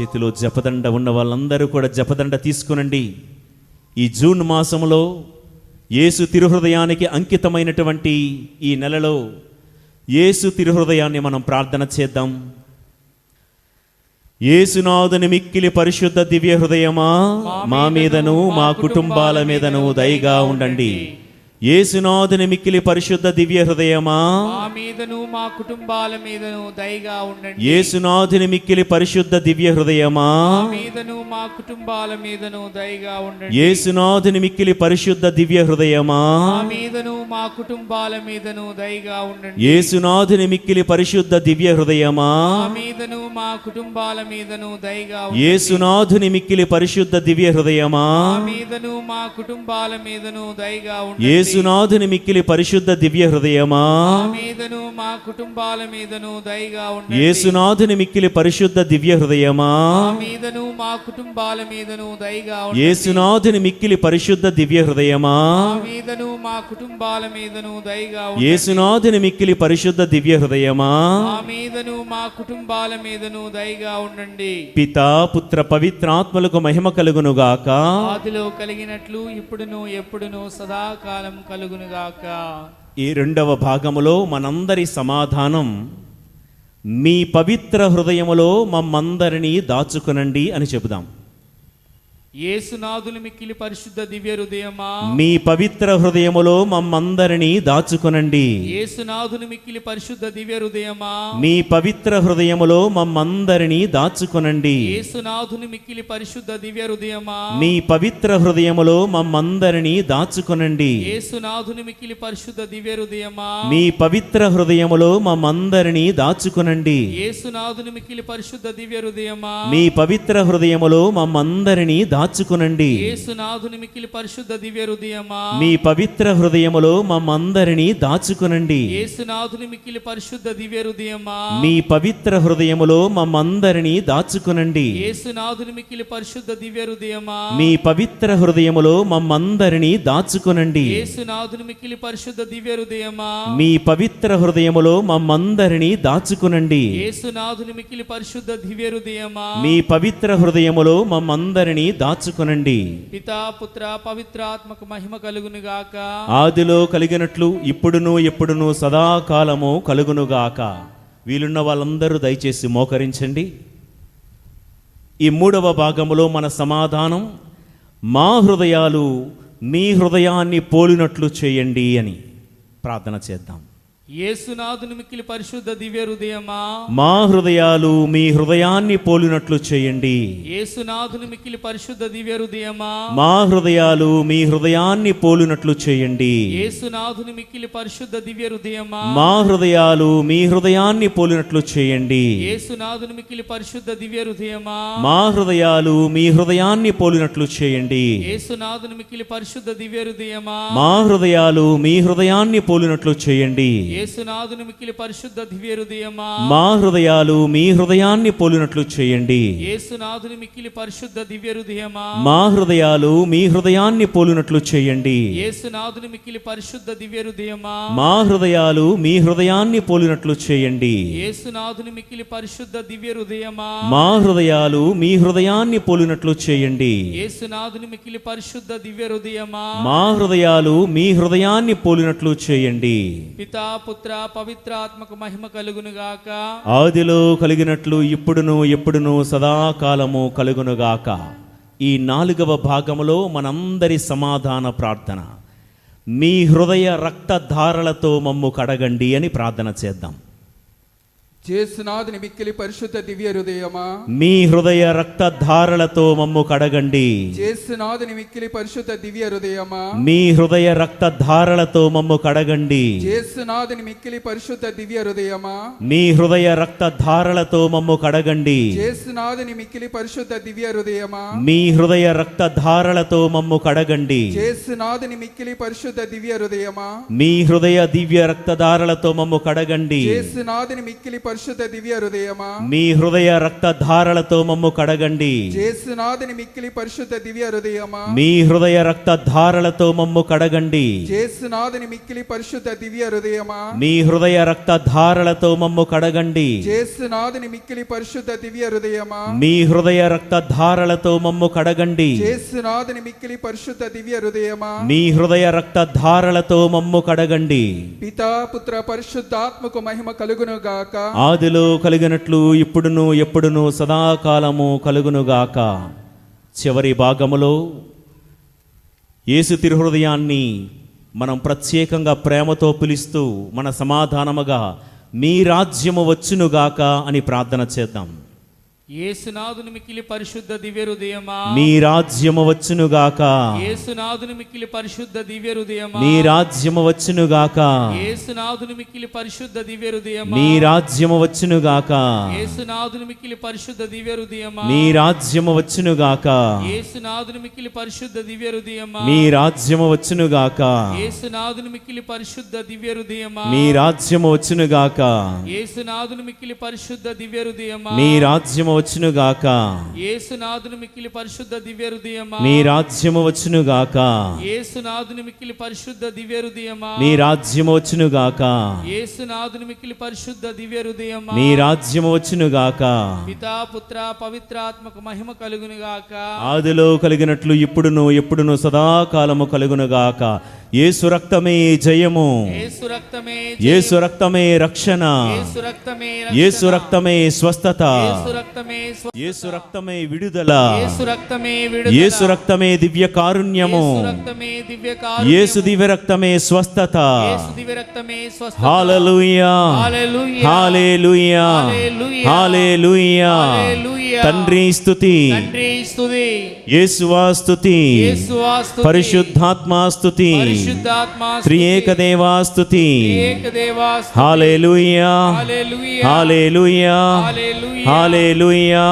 చేతిలో జపదండ ఉన్న వాళ్ళందరూ కూడా జపదండ తీసుకునండి. ఈ జూన్ మాసంలో యేసు తిరుహృదయానికి అంకితమైనటువంటి ఈ నెలలో యేసు తిరుహృదయాన్ని మనం ప్రార్థన చేద్దాం. ఏసునాథుని మిక్కిలి పరిశుద్ధ దివ్య హృదయమా? మా మీదను మా కుటుంబాల మీదను దయగా ఉండండి. యేసునాథుని మిక్కిలి పరిశుద్ధ దివ్య హృదయమా? మా మీదను మా కుటుంబాల మీదను దయగా ఉండండి. యేసునాథుని మిక్కిలి పరిశుద్ధ దివ్య హృదయమా? మా మీదను మా కుటుంబాల మీదను దయగా ఉండండి. యేసునాథుని మిక్కిలి పరిశుద్ధ దివ్య హృదయమా? మా మీదను మా కుటుంబాల మీదను దయగా ఉండండి. యేసునాథుని మిక్కిలి పరిశుద్ధ దివ్య హృదయమా? మా మీదను మా కుటుంబాల మీదను దయగా ఉండండి. యేసునాథుని మిక్కిలి పరిశుద్ధ దివ్య హృదయమా? మా మీదను మా కుటుంబాల మీదను దయగా ఉండండి. యేసునాథుని మిక్కిలి పరిశుద్ధ దివ్య హృదయమా? మీదను మా కుటుంబాల మీదను దయగా ఉండండి. యేసునాథుని మిక్కిలి పరిశుద్ధ దివ్య హృదయమా? మీదను మా కుటుంబాల మీదను దయగా ఉండండి. యేసునాథుని మిక్కిలి పరిశుద్ధ దివ్య హృదయమా? మీదను మా కుటుంబాల మీదను దయగా ఉండండి. యేసునాథుని మిక్కిలి పరిశుద్ధ దివ్య హృదయమా? మీదను మా కుటుంబాల మీదను దయగా ఉండండి. పితా పుత్ర పవిత్రాత్మలకు మహిమ కలుగునుగాక. ఆదిలో కలిగినట్లు ఇప్పుడును ఎప్పుడును సదాకాలం కలుగునుగాక. ఈ రెండవ భాగములో మనందరి సమాధానం మీ పవిత్ర హృదయములో మమ్మందరినీ దాచుకునండి అని చెబుదాం. యేసునాథుని మిక్కిలి పరిశుద్ధ దివ్య హృదయమా? మీ పవిత్ర హృదయములో మమ్మందరినీ దాచుకునండి. యేసునాథుని మిక్కిలి పరిశుద్ధ దివ్య హృదయమా? మీ పవిత్ర హృదయములో మమ్మందరినీ దాచుకునండి. యేసునాథుని మిక్కిలి పరిశుద్ధ దివ్య హృదయమా? మీ పవిత్ర హృదయములో మమ్మందరినీ దాచుకునండి. యేసునాథుని మిక్కిలి పరిశుద్ధ దివ్య హృదయమా? మీ పవిత్ర హృదయములో మమ్మందరినీ దాచుకునండి. యేసునాథుని మిక్కిలి పరిశుద్ధ దివ్య హృదయమా? మీ పవిత్ర హృదయములో మమ్మందరినీ యేసునాథుని మిక్కిలి పరిశుద్ధ దివ్య హృదయమా? మీ పవిత్ర హృదయములో మమ్మందరినీ దాచుకునండి. యేసునాథుని మిక్కిలి పరిశుద్ధ దివ్య హృదయమా? మీ పవిత్ర హృదయములో మమ్మందరినీ దాచుకునండి. యేసునాథుని మిక్కిలి పరిశుద్ధ దివ్య హృదయమా? మీ పవిత్ర హృదయములో మమ్మందరినీ దాచుకునండి. యేసునాథుని మిక్కిలి పరిశుద్ధ దివ్య హృదయమా? మీ పవిత్ర హృదయములో మమ్మందరినీ దాచుకునండి. యేసునాథుని మిక్కిలి పరిశుద్ధ దివ్య హృదయమా? మీ పవిత్ర హృదయములో మమ్మందరినీ దాచుకునండి. పితా పుత్ర పవిత్రాత్మకు మహిమ కలుగును గాక ఆదిలో కలిగినట్లు ఇప్పుడును ఎప్పుడును సదాకాలము కలుగునుగాక. వీలున్న వాళ్ళందరూ దయచేసి మోకరించండి. ఈ మూడవ భాగములో మన సమాధానం మా హృదయాలు మీ హృదయాన్ని పోలినట్లు చేయండి అని ప్రార్థన చేద్దాం. యేసునాథుని మిక్కిలి పరిశుద్ధ దివ్య హృదయమా? మా హృదయాలు మీ హృదయాన్ని పోలినట్లు చేయండి. యేసునాథుని మిక్కిలి పరిశుద్ధ దివ్య హృదయమా? మా హృదయాలు మీ హృదయాన్ని పోలినట్లు చేయండి. యేసునాథుని మిక్కిలి పరిశుద్ధ దివ్య హృదయమా? మా హృదయాలు మీ హృదయాన్ని పోలినట్లు చేయండి. యేసునాథుని మిక్కిలి పరిశుద్ధ దివ్య హృదయమా? మా హృదయాలు మీ హృదయాన్ని పోలినట్లు చేయండి. యేసునాథుని మిక్కిలి పరిశుద్ధ దివ్య హృదయమా? మా హృదయాలు మీ హృదయాన్ని పోలినట్లు చేయండి. యేసునాథుని మిక్కిలి పరిశుద్ధ దివ్య హృదయమా? మా హృదయాలు మీ హృదయాన్ని పోలినట్లు చేయండి. యేసునాథుని మిక్కిలి పరిశుద్ధ దివ్య హృదయమా? మా హృదయాలు మీ హృదయాన్ని పోలినట్లు చేయండి. యేసునాథుని మిక్కిలి పరిశుద్ధ దివ్య హృదయమా? మా హృదయాలు మీ హృదయాన్ని పోలినట్లు చేయండి. యేసునాథుని మిక్కిలి పరిశుద్ధ దివ్య హృదయమా? మా హృదయాలు మీ హృదయాన్ని పోలినట్లు చేయండి. యేసునాథుని మిక్కిలి పరిశుద్ధ దివ్య హృదయమా? మా హృదయాలు మీ హృదయాన్ని పోలినట్లు చేయండి. పితా పుత్ర పవిత్రాత్మకు మహిమ కలుగునుగాక. ఆదిలో కలిగినట్లు ఇప్పుడును ఎప్పుడును సదాకాలము కలుగునుగాక. ఈ నాలుగవ భాగములో మనందరి సమాధాన ప్రార్థన. మీ హృదయ రక్తధారలతో మమ్ము కడగండి అని ప్రార్థన చేద్దాం. జేసునాథుని మిక్కిలి పరిశుద్ధ దివ్య హృదయమా మీ హృదయ రక్తధారలతో మమ్ము కడగండి. జేసునాథుని మిక్కిలి పరిశుద్ధ దివ్య హృదయమా మీ హృదయ రక్తధారలతో మమ్ము కడగండి. జేసునాథుని మిక్కిలి పరిశుద్ధ దివ్య హృదయమా మీ హృదయ రక్తధారలతో మమ్ము కడగండి. జేసునాథుని మిక్కిలి పరిశుద్ధ దివ్య హృదయమా మీ హృదయ రక్తధారలతో మమ్ము కడగండి. జేసునాథుని మిక్కిలి పరిశుద్ధ దివ్య హృదయమా మీ హృదయ దివ్య రక్తధారలతో మమ్ము కడగండి. జేసునాథుని మిక్కిలి పరిశుద్ధ దివ్య హృదయమా? మీ హృదయ రక్తధారలతో మమ్ము కడగండి. జేసునాథుని మిక్కిలి పరిశుద్ధ దివ్య హృదయమా? మీ హృదయ రక్తధారలతో మమ్ము కడగండి. జేసునాథుని మిక్కిలి పరిశుద్ధ దివ్య హృదయమా? మీ హృదయ రక్తధారలతో మమ్ము కడగండి. జేసునాథుని మిక్కిలి పరిశుద్ధ దివ్య హృదయమా? మీ హృదయ రక్తధారలతో మమ్ము కడగండి. జేసునాథుని మిక్కిలి పరిశుద్ధ దివ్య హృదయమా? మీ హృదయ రక్తధారలతో మమ్ము కడగండి. పితా పుత్ర పరిశుద్ధాత్మకు మహిమ కలుగును గాక ఆదిలో కలిగినట్లు ఇప్పుడును ఎప్పుడును సదాకాలము కలుగునుగాక. చివరి భాగములో యేసు తిరుహృదయాన్ని మనం ప్రత్యేకంగా ప్రేమతో పిలుస్తూ మన సమాధానముగా మీ రాజ్యము వచ్చునుగాక అని ప్రార్థన చేద్దాం. యేసునాథుని మిక్కిలి పరిశుద్ధ దివ్య హృదయమా? మీ రాజ్యము వచ్చునుగాక. యేసునాథుని మిక్కిలి పరిశుద్ధ దివ్య హృదయమా? మీ రాజ్యము వచ్చునుగాక. యేసునాథుని మిక్కిలి పరిశుద్ధ దివ్య హృదయమా? మీ రాజ్యము వచ్చునుగాక. యేసునాథుని మిక్కిలి పరిశుద్ధ దివ్య హృదయమా? మీ రాజ్యము వచ్చునుగాక. యేసునాథుని మిక్కిలి పరిశుద్ధ దివ్య హృదయమా? మీ రాజ్యము వచ్చునుగాక. యేసునాథుని మిక్కిలి పరిశుద్ధ దివ్య హృదయమా? మీ రాజ్యము వచ్చునుగాక. యేసునాథుని మిక్కిలి పరిశుద్ధ దివ్య హృదయమా? మీ రాజ్యము వచ్చునుగాక. యేసునాథుని మిక్కిలి పరిశుద్ధ దివ్య హృదయమా మీ రాజ్యము వచ్చునుగాక. యేసునాథుని మిక్కిలి పరిశుద్ధ దివ్య హృదయమా మీ రాజ్యము వచ్చునుగాక. యేసునాథుని మిక్కిలి పరిశుద్ధ దివ్య హృదయమా మీ రాజ్యము వచ్చునుగాక. పితా పుత్ర పవిత్రాత్మకు మహిమ కలుగును గాక ఆదిలో కలిగినట్లు ఇప్పుడును ఎప్పుడును సదాకాలము కలుగునుగాక. యేసు రక్తమే జయము. యేసు రక్తమే రక్షణ. యేసు రక్తమే స్వస్థత. రక్తమే యేసు రక్తమే విడుదల యేసు రక్తమే విడుదల యేసు రక్తమే దివ్య కారుణ్యము యేసు రక్తమే దివ్య యేసు దివ్య రక్తమే స్వస్థత యేసు దివ్య రక్తమే స్వస్థ hallelujah hallelujah hallelujah hallelujah. Hallelujah hallelujah. తండ్రి స్తుతి తండ్రి స్తుతి యేసువా స్తుతి యేసువా స్తుతి పరిశుద్ధాత్మా స్తుతి పరిశుద్ధాత్మ త్రియేక దేవా స్తుతి ఏకదేవా స్తుతి. Hallelujah hallelujah hallelujah hallelujah hallelujah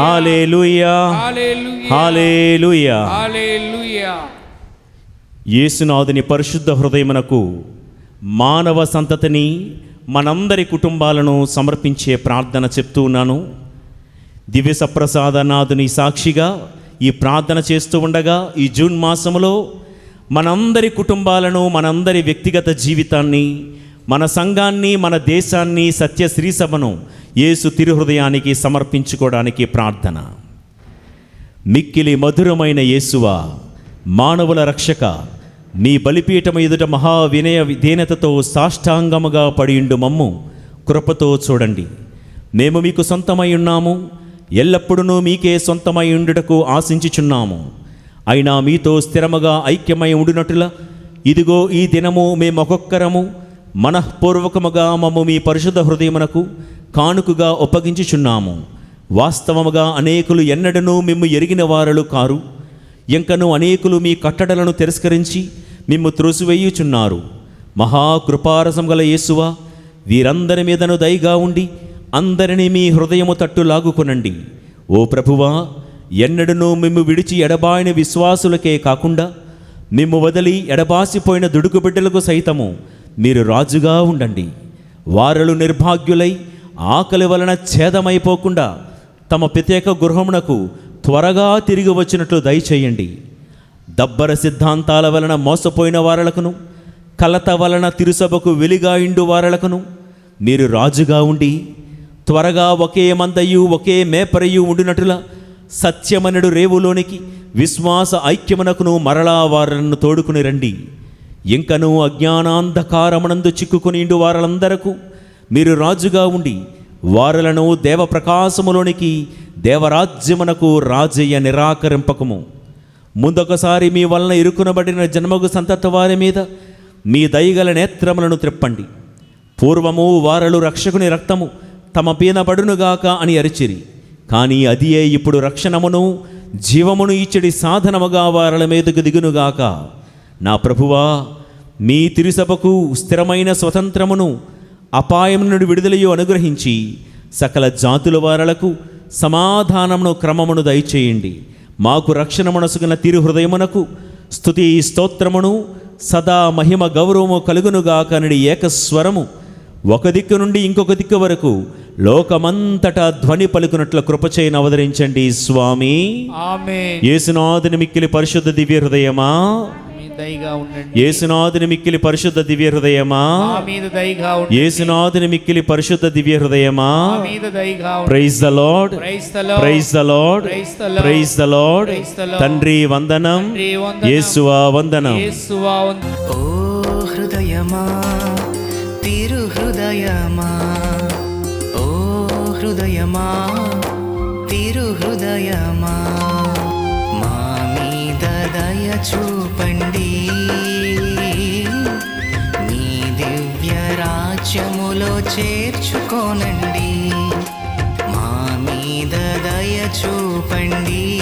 hallelujah hallelujah hallelujah hallelujah యేసునాథుని పరిశుద్ధ హృదయమునకు మానవ సంతతిని మనందరి కుటుంబాలను సమర్పించే ప్రార్థన చెప్తూ ఉన్నాను దివ్య సప్రసాదనాథుని సాక్షిగా ఈ ప్రార్థన చేస్తూ ఉండగా ఈ జూన్ మాసంలో మనందరి కుటుంబాలను మనందరి వ్యక్తిగత జీవితాన్ని మన సంఘాన్ని మన దేశాన్ని సత్య శ్రీసభను యేసు తిరుహృదయానికి సమర్పించుకోవడానికి ప్రార్థన. మిక్కిలి మధురమైన యేసువా మానవుల రక్షక మీ బలిపీఠం ఎదుట మహా వినయ విధేనతతో సాష్టాంగముగా పడియుండు మమ్ము కృపతో చూడండి. మేము మీకు సొంతమై ఉన్నాము ఎల్లప్పుడూ మీకే సొంతమై ఉండుటకు ఆశించుచున్నాము. అయినా మీతో స్థిరముగా ఐక్యమై ఉండినట్ల ఇదిగో ఈ దినము మేమొక్కొక్కరము మనఃపూర్వకముగా మమ్ము మీ పరిశుద్ధ హృదయమునకు కానుకగా ఒప్పగించుచున్నాము. వాస్తవముగా అనేకులు ఎన్నడనూ మిమ్ము ఎరిగిన వారలు కారు ఇంకను అనేకులు మీ కట్టడలను తిరస్కరించి మిమ్ము త్రోసివేయుచున్నారు. మహాకృపారసం గల యేసువా వీరందరి మీదను దయగా ఉండి అందరినీ మీ హృదయము తట్టు లాగుకొనండి. ఓ ప్రభువా ఎన్నడనూ మిమ్ము విడిచి ఎడబాయిన విశ్వాసులకే కాకుండా మిమ్ము వదిలి ఎడబాసిపోయిన దుడుకుబిడ్డలకు సైతము మీరు రాజుగా ఉండండి. వారలు నిర్భాగ్యులై ఆకలి వలన ఛేదమైపోకుండా తమ ప్రత్యేక గృహమునకు త్వరగా తిరిగి వచ్చినట్లు దయచేయండి. దబ్బర సిద్ధాంతాల వలన మోసపోయిన వారలకును కలత వలన తిరుసభకు వెలిగా ఇండు వారలకును మీరు రాజుగా ఉండి త్వరగా ఒకే మందయు ఒకే మేపరయు ఉండినట్లులా సత్యమనుడు రేవులోనికి విశ్వాస ఐక్యమునకును మరలా వారను తోడుకుని రండి. ఇంకను అజ్ఞానాంధకారమునందు చిక్కుకుని ఇండు వారలందరకు మీరు రాజుగా ఉండి వారలను దేవప్రకాశములోనికి దేవరాజ్యమునకు రాజయ్య నిరాకరింపకము. ముందొకసారి మీ వలన ఇరుకునబడిన జన్మగు సంతత వారి మీద మీ దయగల నేత్రములను త్రిప్పండి. పూర్వము వారలు రక్షకుని రక్తము తమ పీనబడునుగాక అని అరిచిరి. కానీ అదియే ఇప్పుడు రక్షణమును జీవమును ఇచ్చడి సాధనముగా వారల మీదకు దిగునుగాక. నా ప్రభువా మీ తిరుసభకు స్థిరమైన స్వతంత్రమును అపాయం నుండి విడుదలయు అనుగ్రహించి సకల జాతుల వారలకు సమాధానమును క్రమమును దయచేయండి. మాకు రక్షణ మనసుకున్న తిరు హృదయమునకు స్తుతి స్తోత్రమును సదా మహిమ గౌరవము కలుగునుగాకనడి ఏకస్వరము ఒక దిక్కు నుండి ఇంకొక దిక్కు వరకు లోకమంతటా ధ్వని పలుకున్నట్లు కృపచేయను అవతరించండి స్వామి. ఆమె యేసునాథుని మిక్కిలి పరిశుద్ధ దివ్య హృదయమా? యేసునాథుని మిక్కిలి పరిశుద్ధ దివ్య హృదయమా? యేసునాథుని మిక్కిలి పరిశుద్ధ దివ్య హృదయమా? Praise the Lord Praise the Lord. Praise the Lord Praise the Lord. Praise the Lord Praise the Lord. తండ్రి వందనం తండ్రి వందనం. యేసువా వందనం యేసువా వందనం. ఓ హృదయమా తిరు హృదయమా? ఓ హృదయమా? తిరు హృదయమా? మా మీద దయ చూపండి. మీ దివ్య రాజ్యములో చేర్చుకోనండి. మా మీద దయ చూపండి.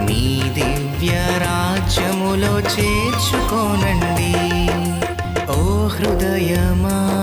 మీ దివ్య రాజ్యములో చేర్చుకోనండి. грудая мать.